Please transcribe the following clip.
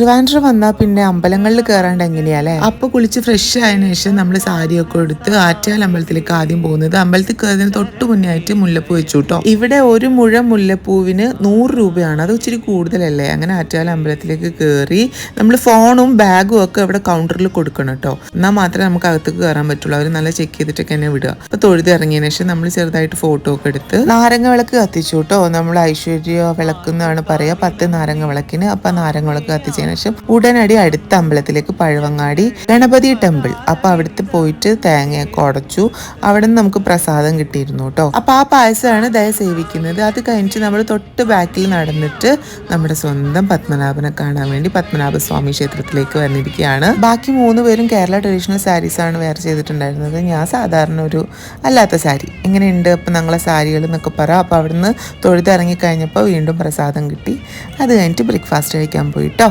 ട്രിവാൻഡ്രം വന്നാൽ പിന്നെ അമ്പലങ്ങളിൽ കയറാണ്ട് എങ്ങനെയാല്ലേ അപ്പൊ കുളിച്ച് ഫ്രഷ് ആയതിനു ശേഷം നമ്മൾ സാരിയൊക്കെ എടുത്ത് ആറ്റാൽ അമ്പലത്തിലേക്ക് ആദ്യം പോകുന്നത്. അമ്പലത്തിൽ കയറുന്നതിന് തൊട്ട് മുന്നേ ആയിട്ട് മുല്ലപ്പൂ വെച്ചു കേട്ടോ ഇവിടെ ഒരു മുഴം മുല്ലപ്പൂവിന് നൂറ് രൂപയാണ്. അത് ഇച്ചിരി കൂടുതലല്ലേ? അങ്ങനെ ആറ്റാൽ അമ്പലത്തിലേക്ക് കയറി നമ്മൾ ഫോണും ബാഗും ഒക്കെ ഇവിടെ കൗണ്ടറിൽ കൊടുക്കണം കേട്ടോ എന്നാൽ മാത്രമേ നമുക്ക് അകത്തേക്ക് കയറാൻ പറ്റുള്ളൂ. അവർ നല്ല ചെക്ക് ചെയ്തിട്ടൊക്കെ തന്നെ വിടുക. അപ്പൊ തൊഴുതി ഇറങ്ങിയതിനു ശേഷം നമ്മൾ ചെറുതായിട്ട് ഫോട്ടോ ഒക്കെ എടുത്ത് നാരങ്ങ വിളക്ക് കത്തിച്ചു കേട്ടോ നമ്മൾ ഐശ്വര്യ വിളക്ക് എന്നാണ് പറയുക പത്ത് നാരങ്ങ വിളക്കിന്. അപ്പൊ നാരങ്ങ വിളക്ക് കത്തിച്ചതിന് ശേഷം ഉടനടി അടുത്ത അമ്പലത്തിലേക്ക് പഴവങ്ങാടി ഗണപതി ടെമ്പിൾ. അപ്പൊ അവിടുത്തെ പോയിട്ട് തേങ്ങയൊക്കെ ഉടച്ചു. അവിടെ നിന്ന് നമുക്ക് പ്രസാദം കിട്ടിയിരുന്നു കേട്ടോ അപ്പൊ ആ പായസമാണ് ദയ സേവിക്കുന്നത്. അത് കഴിഞ്ഞിട്ട് നമ്മൾ തൊട്ട് ബാക്കിൽ നടന്നിട്ട് നമ്മുടെ സ്വന്തം പത്മനാഭനെ കാണാൻ വേണ്ടി പത്മനാഭ സ്വാമി ക്ഷേത്രത്തിലേക്ക് വന്നിരിക്കുകയാണ്. ബാക്കി മൂന്ന് പേരും കേരള ട്രഡീഷണൽ സാരീസ് ആണ് വെയർ ചെയ്തിട്ടുണ്ടായിരുന്നത്. ഞാൻ സാധാരണ ഒരു അല്ലാത്ത സാരി. എങ്ങനെയുണ്ട് അപ്പം ഞങ്ങളെ സാരികൾ എന്നൊക്കെ പറ. അപ്പോൾ അവിടുന്ന് തൊഴുതിറങ്ങി കഴിഞ്ഞപ്പോൾ വീണ്ടും പ്രസാദം കിട്ടി. അത് കഴിഞ്ഞിട്ട് ബ്രേക്ക്ഫാസ്റ്റ് കഴിക്കാൻ പോയിട്ടോ